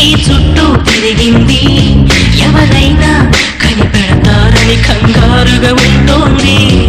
నీ చుట్టూ తిరిగింది. ఎవరైనా కనిపెడతారని కంగారుగా ఉంటోంది.